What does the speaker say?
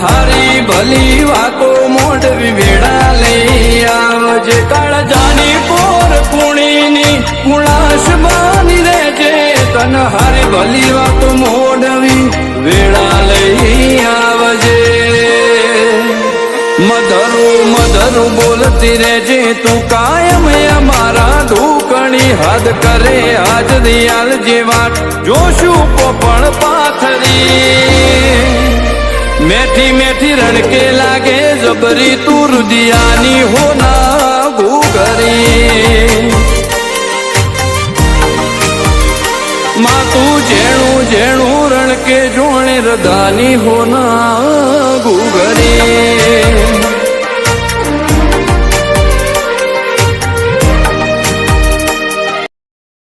ભલી વાતો મોઢવી વેળા લઈ આવજે. કાળજાની પોર કુણીની કુણાશ બાની રહેજે. તન હારી ભલી વાતો મોઢવી વેળા લઈ આવજે. મધરું મધરું બોલતી રહેજે તું કાયમ અમારા ઢોકણી. હદ કરે આજ દિયાલ જેવા. જોશું પોપણ પાથરી મેઠી મેઠી રણકે લાગે જબરી તું રુદિયાની હોના ઘૂઘરી માં તું જેણું જેણું રણકે જોણે રદાની હોના ઘૂઘરી